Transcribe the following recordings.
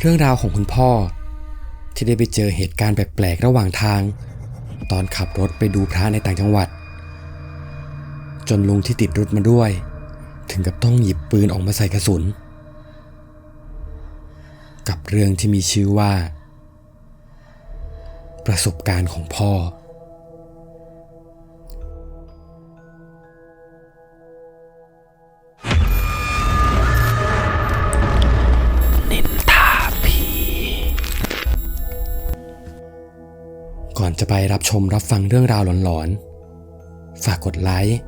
เรื่องราวของคุณพ่อ ที่ได้ไปเจอเหตุการณ์แปลกๆระหว่างทาง ตอนขับรถไปดูพระในต่างจังหวัด จนลุงที่ติดรถมาด้วย ถึงกับต้องหยิบปืนออกมาใส่กระสุน กับเรื่องที่มีชื่อว่า ประสบการณ์ของพ่อ อนจะไปรับชมรับฟังเรื่องราวหลอนๆ ฝากกดไลค์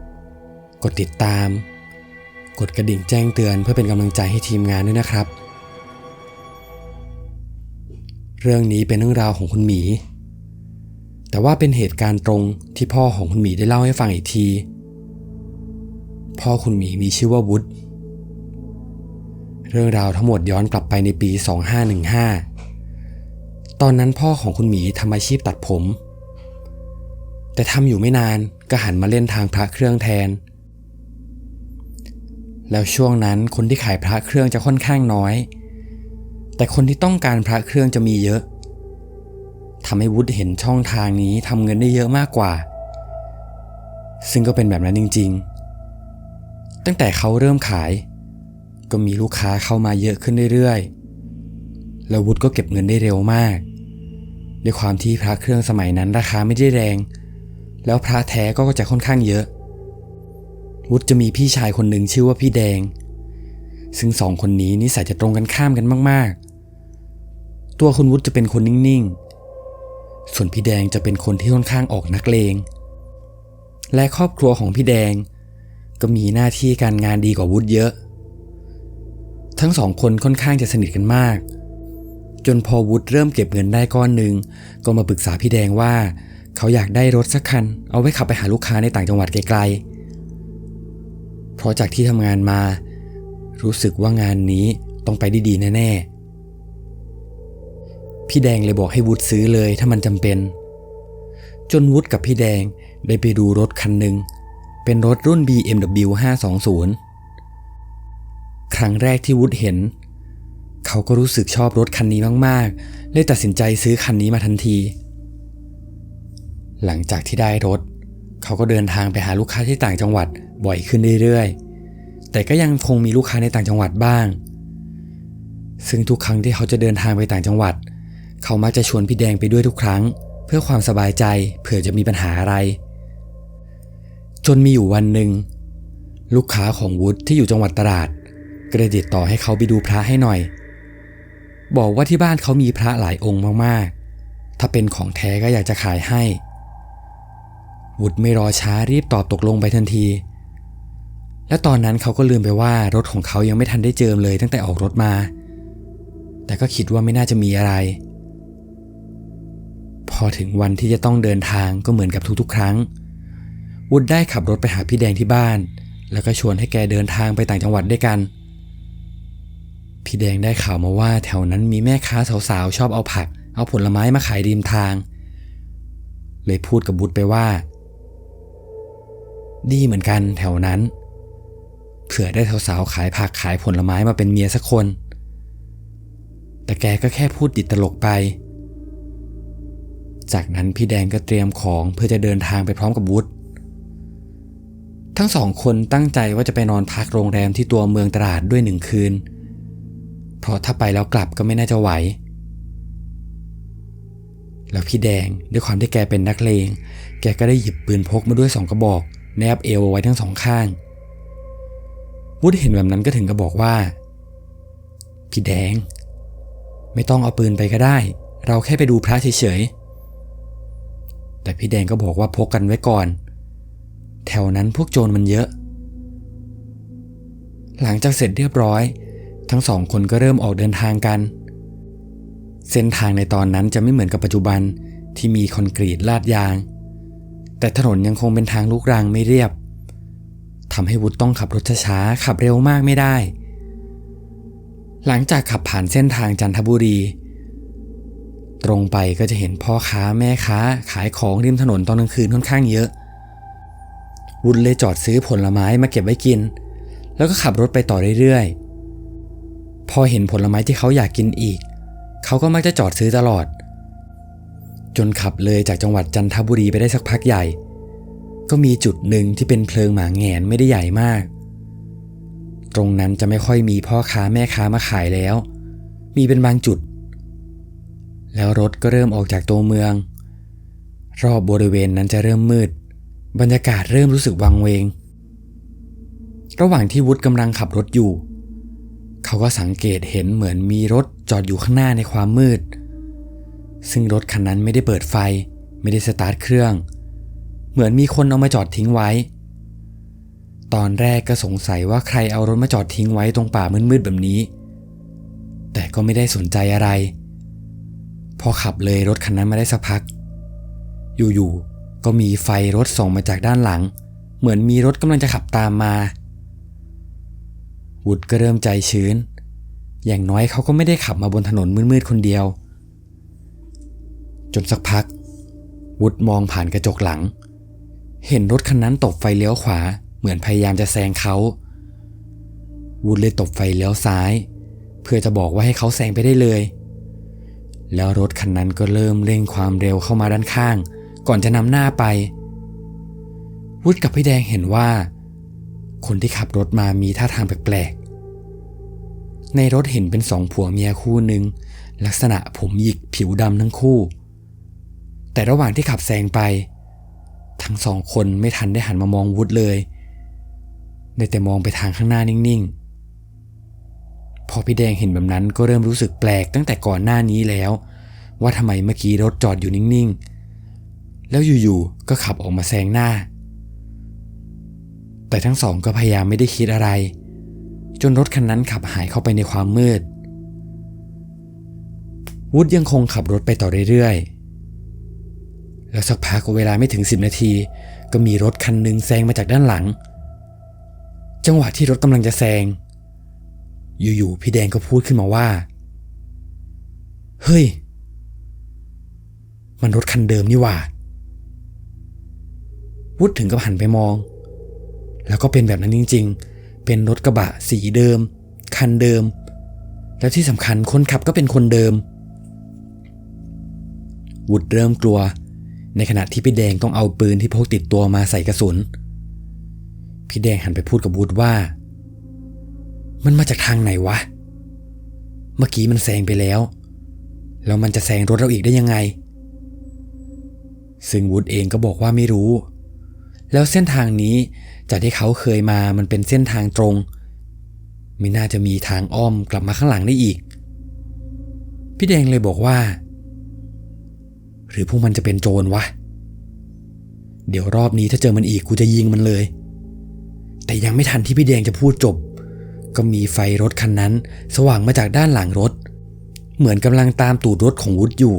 กดติดตาม กดกระดิ่งแจ้งเตือนเพื่อเป็นกำลังใจให้ทีมงานด้วยนะครับ เรื่องนี้เป็นเรื่องราวของคุณหมี แต่ว่าเป็นเหตุการณ์ตรงที่พ่อของคุณหมีได้เล่าให้ฟังอีกที พ่อคุณหมีมีชื่อว่าวุฒเรื่องราวทั้งหมดย้อนกลับไปในปี 2515 ตอนนั้นพ่อของคุณหมีทำอาชีพตัดผม แต่ทำอยู่ไม่นานก็หันมาเล่นทางพระเครื่องแทน แล้วช่วงนั้นคนที่ขายพระเครื่องจะค่อนข้างน้อย แต่คนที่ต้องการพระเครื่องจะมีเยอะทำให้วุฒิเห็นช่องทางนี้ทำเงินได้เยอะมากกว่า ซึ่งก็เป็นแบบนั้นจริง ๆ ตั้งแต่เขาเริ่มขาย ก็มีลูกค้าเข้ามาเยอะขึ้นเรื่อยๆ แล้ววุฒิก็เก็บเงินได้เร็วมาก ด้วยความที่พระเครื่องสมัยนั้นราคาไม่ได้แรง แล้วพระแท้ก็จะค่อนข้างเยอะ วุฒิจะมีพี่ชายคนหนึ่งชื่อว่าพี่แดง ซึ่งสองคนนี้นิสัยจะตรงกันข้ามกันมาก ๆ ตัวคุณวุฒิจะเป็นคนนิ่ง ๆ ส่วนพี่แดงจะเป็นคนที่ค่อนข้างออกนักเลง และครอบครัวของพี่แดง ก็มีหน้าที่การงานดีกว่าวุฒิเยอะ ทั้งสองคนค่อนข้างจะสนิทกันมาก จนพอวุฒิเริ่มเก็บเงินได้ก้อนหนึ่งก็มาปรึกษาพี่แดงว่า เขาอยากได้รถสักคัน เอาไว้ขับไปหาลูกค้าในต่างจังหวัดไกลๆ เพราะจากที่ทำงานมา รู้สึกว่างานนี้ต้องไปได้ดีแน่ๆ พี่แดงเลยบอกให้วุฒิซื้อเลยถ้ามันจำเป็น จนวุฒิกับพี่แดงได้ไปดูรถคันหนึ่งเป็นรถรุ่น BMW 520 ครั้งแรกที่วุฒิเห็น เขาก็รู้สึกชอบรถคันนี้มากๆ เลยตัดสินใจซื้อคันนี้มาทันที หลังจากที่ได้รถ เขาก็เดินทางไปหาลูกค้าที่ต่างจังหวัดบ่อยขึ้นเรื่อยๆ แต่ก็ยังคงมีลูกค้าในต่างจังหวัดบ้าง ซึ่งทุกครั้งที่เขาจะเดินทางไปต่างจังหวัด เขามักจะชวนพี่แดงไปด้วยทุกครั้ง เพื่อความสบายใจเผื่อจะมีปัญหาอะไร จนมีอยู่วันหนึ่งลูกค้าของวุฒิที่อยู่จังหวัดตราดก็ได้ติดต่อให้เขาไปดูพระให้หน่อย บอกว่าที่บ้านเขามีพระหลายองค์มากๆ ถ้าเป็นของแท้ก็อยากจะขายให้ วุฒิไม่รอช้ารีบตอบตกลงไปทันที และตอนนั้นเขาก็ลืมไปว่ารถของเขายังไม่ทันได้เจิมเลยตั้งแต่ออกรถมา แต่ก็คิดว่าไม่น่าจะมีอะไร พอถึงวันที่จะต้องเดินทางก็เหมือนกับทุกๆ ครั้ง วุฒิได้ขับรถไปหาพี่แดงที่บ้าน แล้วก็ชวนให้แกเดินทางไปต่างจังหวัดด้วยกัน พี่แดงได้ข่าวมาว่าแถวนั้นมีแม่ค้าสาวๆชอบเอาผัก เอาผลไม้มาขายริมทาง เลยพูดกับบุตรไปว่า ดีเหมือนกันแถวนั้น เผื่อได้สาวๆขายผักขายผลไม้มาเป็นเมียสักคน แต่แกก็แค่พูดติดตลกไป จากนั้นพี่แดงก็เตรียมของเพื่อจะเดินทางไปพร้อมกับวุฒทั้งสองคนตั้งใจว่าจะไปนอนพักโรงแรมที่ตัวเมืองตราดด้วยหนึ่งคืนเเพราะถ้าไปแล้วกลับก็ไม่น่าจะไหว แล้วพี่แดงด้วยความที่แกเป็นนักเลง แกก็ได้หยิบปืนพกมาด้วยสองกระบอก แนบเอวไว้ทั้งสองข้าง วุฒเห็นแบบนั้นก็ถึงกับบอกว่า พี่แดง ไม่ต้องเอาปืนไปก็ได้ เราแค่ไปดูพระเฉยๆ แต่พี่แดงก็บอกว่าพกกันไว้ก่อน แถวนั้นพวกโจรมันเยอะหลังจากเสร็จเรียบร้อย ทั้งสองคนก็เริ่มออกเดินทางกัน เส้นทางในตอนนั้นจะไม่เหมือนกับปัจจุบันที่มีคอนกรีตลาดยาง แต่ถนนยังคงเป็นทางลูกรังไม่เรียบทำให้วุฒต้องขับรถช้าๆขับเร็วมากไม่ได้ หลังจากขับผ่านเส้นทางจันทบุรี ตรงไปก็จะเห็นพ่อค้าแม่ค้าขายของริมถนนตอนกลางคืนค่อนข้างเยอะ วุฒเลยจอดซื้อผลไม้มาเก็บไว้กิน แล้วก็ขับรถไปต่อเรื่อยๆ พอเห็นผลไม้ที่เขาอยากกินอีก เขาก็มักจะจอดซื้อตลอด จนขับเลยจากจังหวัดจันทบุรีไปได้สักพักใหญ่ ก็มีจุดหนึ่งที่เป็นเพลิงหมาแงนไม่ได้ใหญ่มาก ตรงนั้นจะไม่ค่อยมีพ่อค้าแม่ค้ามาขายแล้ว มีเป็นบางจุด แล้วรถก็เริ่มออกจากตัวเมือง รอบบริเวณนั้นจะเริ่มมืด บรรยากาศเริ่มรู้สึกวังเวง ระหว่างที่วุฒิกำลังขับรถอยู่ เขาก็สังเกตเห็นเหมือนมีรถจอดอยู่ข้างหน้าในความมืด ซึ่งรถคันนั้นไม่ได้เปิดไฟ ไม่ได้สตาร์ทเครื่อง เหมือนมีคนเอามาจอดทิ้งไว้ ตอนแรกก็สงสัยว่าใครเอารถมาจอดทิ้งไว้ตรงป่ามืดๆแบบนี้ แต่ก็ไม่ได้สนใจอะไร พอขับเลยรถคันนั้นมาได้สักพัก อยู่ๆก็มีไฟรถส่องมาจากด้านหลัง เหมือนมีรถกำลังจะขับตามมา วุฒก็เริ่มใจชื้น อย่างน้อยเขาก็ไม่ได้ขับมาบนถนนมืดๆคนเดียว จนสักพัก วุฒมองผ่านกระจกหลัง เห็นรถคันนั้นตบไฟเลี้ยวขวา เหมือนพยายามจะแซงเขาวุฒเลยตบไฟเลี้ยวซ้าย เพื่อจะบอกว่าให้เขาแซงไปได้เลย แล้วรถคันนั้นก็เริ่มเร่งความเร็วเข้ามาด้านข้าง ก่อนจะนำหน้าไป วุฒกับพี่แดงเห็นว่า คนที่ขับรถมามีท่าทางแปลกๆ ในรถเห็นเป็นสองผัวเมียคู่หนึ่งลักษณะผมหยิกผิวดำทั้งคู่ แต่ระหว่างที่ขับแซงไป ทั้งสองคนไม่ทันได้หันมามองวุฒเลยได้แต่มองไปทางข้างหน้านิ่งๆ พอพี่แดงเห็นแบบนั้นก็เริ่มรู้สึกแปลกตั้งแต่ก่อนหน้านี้แล้ว ว่าทำไมเมื่อกี้รถจอดอยู่นิ่งๆ แล้วอยู่ๆ ก็ขับออกมาแซงหน้า แต่ทั้งสองก็พยายามไม่ได้คิดอะไร จนรถคันนั้นขับหายเข้าไปในความมืดวุฒยังคงขับรถไปต่อเรื่อยๆ แล้วสักพักเวลาไม่ถึง10นาที ก็มีรถคันหนึ่งแซงมาจากด้านหลัง จังหวะที่รถกำลังจะแซง อยู่ๆพี่แดงก็พูดขึ้นมาว่า เฮ้ย มันรถคันเดิมนี่หว่าวุฒถึงกับหันไปมอง แล้วก็เป็นแบบนั้นจริง ๆ เป็นรถกระบะสีเดิม คันเดิม แล้วที่สำคัญคนขับก็เป็นคนเดิม วุฒเริ่มกลัว ในขณะที่พี่แดงต้องเอาปืนที่พกติดตัวมาใส่กระสุน พี่แดงหันไปพูดกับวุฒว่า มันมาจากทางไหนวะ เมื่อกี้มันแซงไปแล้ว แล้วมันจะแซงรถเราอีกได้ยังไง ซึ่งวุฒเองก็บอกว่าไม่รู้แล้วเส้นทางนี้ จากที่เขาเคยมามันเป็นเส้นทางตรง ไม่น่าจะมีทางอ้อมกลับมาข้างหลังได้อีก พี่แดงเลยบอกว่า หรือพวกมันจะเป็นโจรวะ เดี๋ยวรอบนี้ถ้าเจอมันอีกกูจะยิงมันเลย แต่ยังไม่ทันที่พี่แดงจะพูดจบ ก็มีไฟรถคันนั้น สว่างมาจากด้านหลังรถ เหมือนกำลังตามตูดรถของวุฒอยู่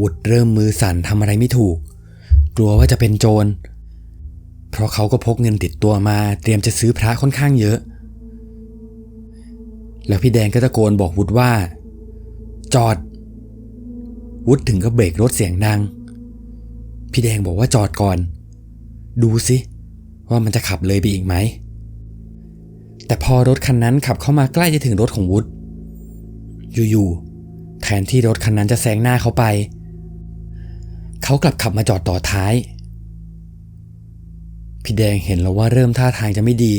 วุฒเริ่มมือสั่นทำอะไรไม่ถูก กลัวว่าจะเป็นโจร เพราะเขาก็พกเงินติดตัวมาเตรียมจะซื้อพระค่อนข้างเยอะ แล้วพี่แดงก็ตะโกนบอกวุฒว่า จอด วุฒถึงก็เบรกรถเสียงดัง พี่แดงบอกว่าจอดก่อน ดูสิ ว่ามันจะขับเลยไปอีกไหม แต่พอรถคันนั้นขับเข้ามาใกล้จะถึงรถของวุฒอยู่ๆแทนที่รถคันนั้นจะแซงหน้าเขาไป เขากลับขับมาจอดต่อท้าย พี่แดงเห็นแล้วว่าเริ่มท่าทางจะไม่ดี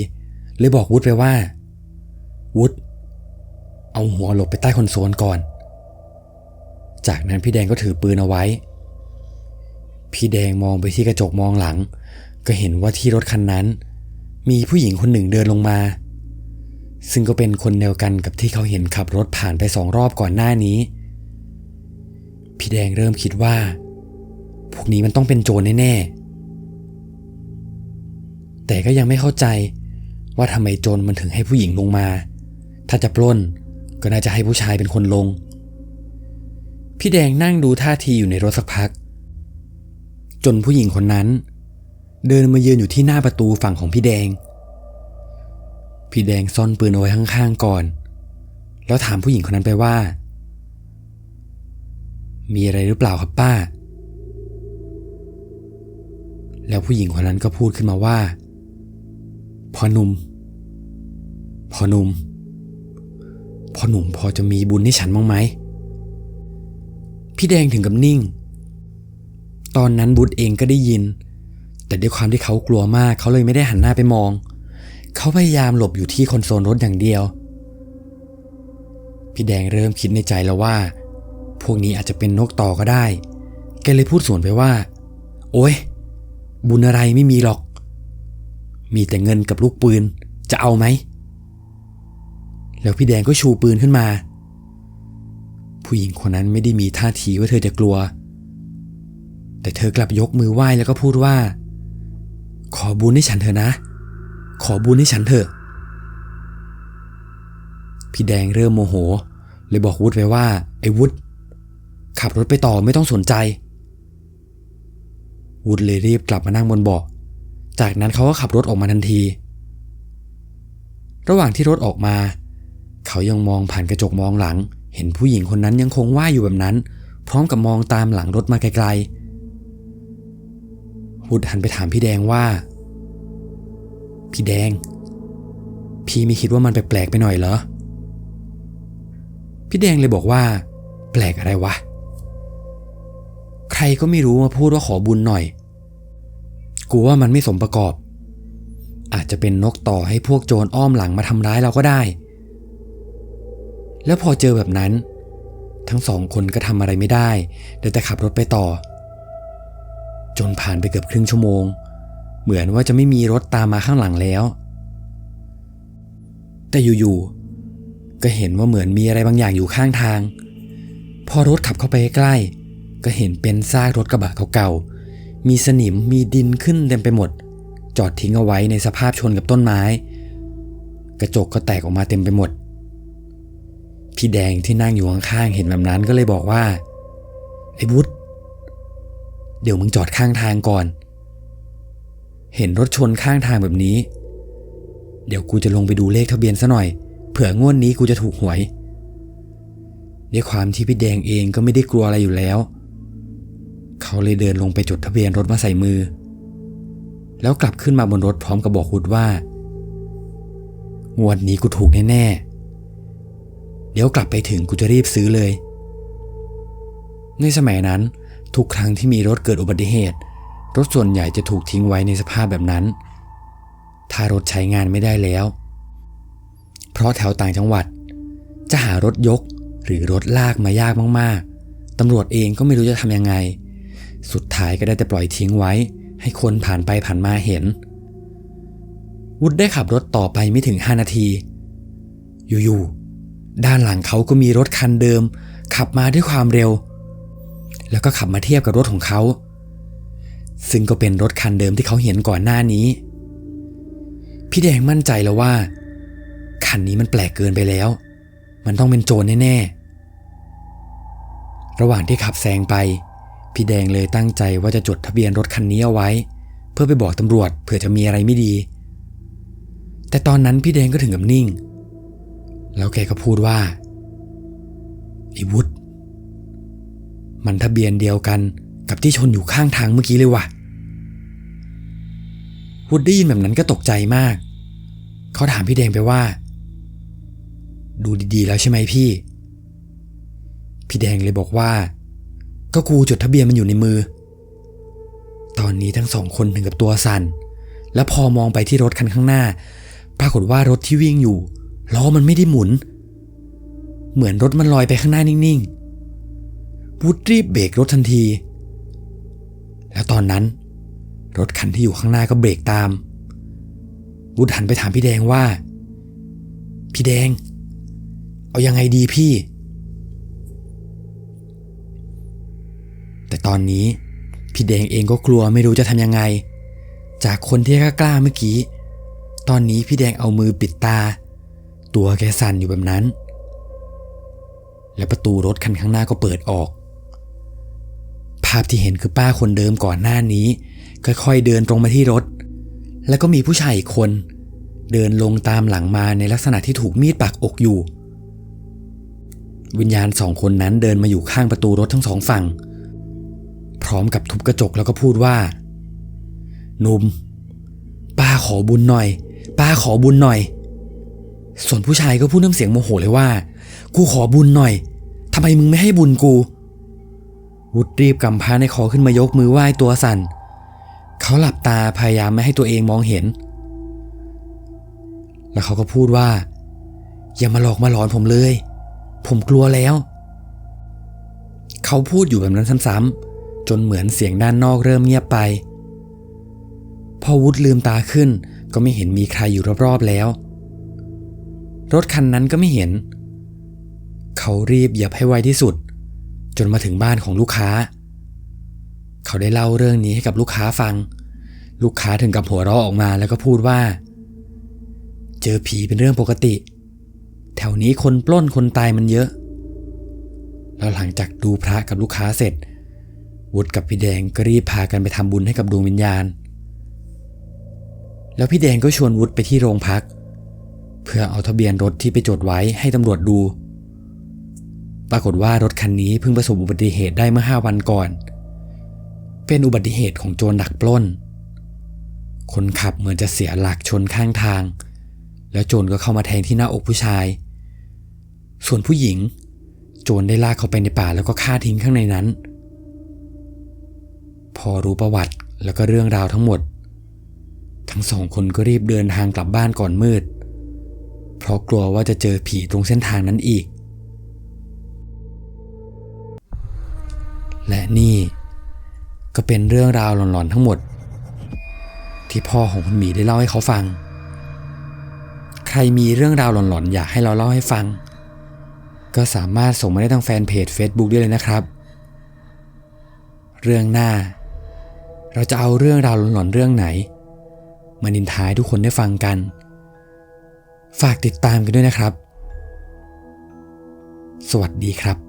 เลยบอกวุฒไปว่า วุฒเอาหัวหลบไปใต้คอนโซลก่อน จากนั้นพี่แดงก็ถือปืนเอาไว้ พี่แดงมองไปที่กระจกมองหลัง ก็เห็นว่าที่รถคันนั้น มีผู้หญิงคนหนึ่งเดินลงมา ซึ่งก็เป็นคนเดียวกันกับที่เขาเห็นขับรถผ่านไปสองรอบก่อนหน้านี้ พี่แดงเริ่มคิดว่า พวกนี้มันต้องเป็นโจรแน่ๆ แต่ก็ยังไม่เข้าใจว่าทำไมโจรมันถึงให้ผู้หญิงลงมา ถ้าจะปล้นก็น่าจะให้ผู้ชายเป็นคนลง พี่แดงนั่งดูท่าทีอยู่ในรถสักพัก จนผู้หญิงคนนั้น เดินมายืนอยู่ที่หน้าประตูฝั่งของพี่แดง พี่แดงซ่อนปืนเอาไว้ข้างๆก่อน แล้วถามผู้หญิงคนนั้นไปว่า มีอะไรหรือเปล่าครับป้า แล้วผู้หญิงคนนั้นก็พูดขึ้นมาว่า พอหนุ่มพอหนุ่มพอหนุ่มพอจะมีบุญให้ฉันบ้างไหม พี่แดงถึงกับนิ่ง ตอนนั้นบุตรเองก็ได้ยิน แต่ด้วยความที่เขากลัวมากเขาเลยไม่ได้หันหน้าไปมอง เขาพยายามหลบอยู่ที่คอนโซลรถอย่างเดียว พี่แดงเริ่มคิดในใจแล้วว่า พวกนี้อาจจะเป็นนกต่อก็ได้ แกเลยพูดสวนไปว่า โอ้ยบุญอะไรไม่มีหรอก มีแต่เงินกับลูกปืน จะเอาไหม แล้วพี่แดงก็ชูปืนขึ้นมา ผู้หญิงคนนั้นไม่ได้มีท่าทีว่าเธอจะกลัว แต่เธอกลับยกมือไหว้แล้วก็พูดว่า ขอบุญให้ฉันเถอะนะ ขอบุญให้ฉันเถอะ พี่แดงเริ่มโมโห เลยบอกวุฒไปว่า ไอ้วุฒขับรถไปต่อไม่ต้องสนใจ วุฒเลยรีบกลับมานั่งบนเบาะ จากนั้นเขาก็ขับรถออกมาทันที ระหว่างที่รถออกมา เขายังมองผ่านกระจกมองหลัง เห็นผู้หญิงคนนั้นยังคงว่ายอยู่แบบนั้น พร้อมกับมองตามหลังรถมาไกลๆวุฒหันไปถามพี่แดงว่า พี่แดง พี่ไม่คิดว่ามันแปลกๆไปหน่อยเหรอ พี่แดงเลยบอกว่า แปลกอะไรวะ ใครก็ไม่รู้มาพูดว่าขอบุญหน่อย กูว่ามันไม่สมประกอบ อาจจะเป็นนกต่อให้พวกโจรอ้อมหลังมาทำร้ายเราก็ได้ แล้วพอเจอแบบนั้น ทั้งสองคนก็ทำอะไรไม่ได้ได้แต่ขับรถไปต่อ จนผ่านไปเกือบครึ่งชั่วโมง เหมือนว่าจะไม่มีรถตามมาข้างหลังแล้ว แต่อยู่ๆก็เห็นว่าเหมือนมีอะไรบางอย่างอยู่ข้างทาง พอรถขับเข้าไปใกล้ก็เห็นเป็นซากรถกระบะเก่าๆ มีสนิมมีดินขึ้นเต็มไปหมด จอดทิ้งเอาไว้ในสภาพชนกับต้นไม้ กระจกก็แตกออกมาเต็มไปหมด พี่แดงที่นั่งอยู่ข้างๆเห็นแบบนั้นก็เลยบอกว่า ไอ้วุฒเดี๋ยวมึงจอดข้างทางก่อน เห็นรถชนข้างทางแบบนี้ เดี๋ยวกูจะลงไปดูเลขทะเบียนซะหน่อย เผื่องวดนนี้กูจะถูกหวยด้วยความที่พี่แดงเองก็ไม่ได้กลัวอะไรอยู่แล้วเขาเลยเดินลงไปจดทะเบียนรถมาใส่มือ แล้วกลับขึ้นมาบนรถพร้อมกับบอกวุฒว่างวดนี้กูถูกแน่ๆ เดี๋ยวกลับไปถึงกูจะรีบซื้อเลย ในสมัยนั้นทุกครั้งที่มีรถเกิดอุบัติเหตุ รถส่วนใหญ่จะถูกทิ้งไว้ในสภาพแบบนั้น ถ้ารถใช้งานไม่ได้แล้ว เพราะแถวต่างจังหวัด จะหารถยกหรือรถลากมายากมากๆตำรวจเองก็ไม่รู้จะทำยังไง สุดท้ายก็ได้แต่ปล่อยทิ้งไว้ ให้คนผ่านไปผ่านมาเห็น วุฒได้ขับรถต่อไปไม่ถึง 5 นาที อยู่ๆด้านหลังเขาก็มีรถคันเดิม ขับมาด้วยความเร็ว แล้วก็ขับมาเทียบกับรถของเขา ซึ่งก็เป็นรถคันเดิมที่เขาเห็นก่อนหน้านี้ พี่แดงมั่นใจแล้วว่า คันนี้มันแปลกเกินไปแล้ว มันต้องเป็นโจรแน่ๆระหว่างที่ขับแซงไป พี่แดงเลยตั้งใจว่าจะจดทะเบียนรถคันนี้เอาไว้ เพื่อไปบอกตำรวจเผื่อจะมีอะไรไม่ดี แต่ตอนนั้นพี่แดงก็ถึงกับนิ่ง แล้วแกก็พูดว่าไอ้วุฒมันทะเบียนเดียวกันกับที่ชนอยู่ข้างทางเมื่อกี้เลยว่ะวุฒได้ยินแบบนั้นก็ตกใจมาก เขาถามพี่แดงไปว่า ดูดีๆแล้วใช่ไหมพี่ พี่แดงเลยบอกว่า ก็กูจดทะเบียนมันอยู่ในมือ ตอนนี้ทั้งสองคนถึงกับตัวสั่น แล้วพอมองไปที่รถคันข้างหน้า ปรากฏว่ารถที่วิ่งอยู่ล้อมันไม่ได้หมุน เหมือนรถมันลอยไปข้างหน้านิ่งๆวุฒรีบเบรกรถทันที แล้วตอนนั้น รถคันที่อยู่ข้างหน้าก็เบรกตามวุฒหันไปถามพี่แดงว่า พี่แดง เอายังไงดีพี่ แต่ตอนนี้พี่แดงเองก็กลัวไม่รู้จะทำยังไง จากคนที่กล้าเมื่อกี้ ตอนนี้พี่แดงเอามือปิดตา ตัวแกสั่นอยู่แบบนั้น และประตูรถคันข้างหน้าก็เปิดออก ภาพที่เห็นคือป้าคนเดิมก่อนหน้านี้ ค่อยๆเดินตรงมาที่รถ แล้วก็มีผู้ชายอีกคน เดินลงตามหลังมาในลักษณะที่ถูกมีดปักอกอยู่ วิญญาณสองคนนั้นเดินมาอยู่ข้างประตูรถทั้งสองฝั่ง พร้อมกับทุบกระจกแล้วก็พูดว่าหนุ่มป้าขอบุญหน่อย ป้าขอบุญหน่อย ส่วนผู้ชายก็พูดน้ำเสียงโมโหเลยว่า กูขอบุญหน่อยทำไมมึงไม่ให้บุญกู วุฒรีบกำพร้าในคอขึ้นมายกมือไหว้ตัวสั่น เขาหลับตาพยายามไม่ให้ตัวเองมองเห็น แล้วเขาก็พูดว่า อย่ามาหลอกมาหลอนผมเลย ผมกลัวแล้ว เขาพูดอยู่แบบนั้นซ้ำๆ จนเหมือนเสียงด้านนอกเริ่มเงียบไป พอวุฒลืมตาขึ้นก็ไม่เห็นมีใครอยู่รอบๆแล้ว รถคันนั้นก็ไม่เห็น เขารีบเหยียบให้ไวที่สุด จนมาถึงบ้านของลูกค้า เขาได้เล่าเรื่องนี้ให้กับลูกค้าฟัง ลูกค้าถึงกับหัวเราะออกมาแล้วก็พูดว่า เจอผีเป็นเรื่องปกติ แถวนี้คนปล้นคนตายมันเยอะแล้วหลังจากดูพระกับลูกค้าเสร็จ วุฒกับพี่แดงก็รีบพากันไปทำบุญให้กับดวงวิญญาณ แล้วพี่แดงก็ชวนวุฒไปที่โรงพัก เพื่อเอาทะเบียนรถที่ไปจดไว้ให้ตำรวจดู ปรากฏว่ารถคันนี้เพิ่งประสบอุบัติเหตุได้เมื่อห้าวันก่อน เป็นอุบัติเหตุของโจรดักปล้น คนขับเหมือนจะเสียหลักชนข้างทาง แล้วโจรก็เข้ามาแทงที่หน้าอกผู้ชาย ส่วนผู้หญิง โจรได้ลากเขาไปในป่าแล้วก็ฆ่าทิ้งข้างในนั้น พอรู้ประวัติแล้วก็เรื่องราวทั้งหมด ทั้งสองคนก็รีบเดินทางกลับบ้านก่อนมืด เพราะกลัวว่าจะเจอผีตรงเส้นทางนั้นอีก และนี่ก็เป็นเรื่องราวหลอนๆทั้งหมด ที่พ่อของคุณหมีได้เล่าให้เขาฟัง ใครมีเรื่องราวหลอนๆ อยากให้เราเล่าให้ฟัง ก็สามารถส่งมาได้ทางแฟนเพจ Facebook ได้เลยนะครับ เรื่องหน้า เราจะเอาเรื่องราวหลอนๆเรื่องไหน มานินทายทุกคนได้ฟังกัน ฝากติดตามกันด้วยนะครับ สวัสดีครับ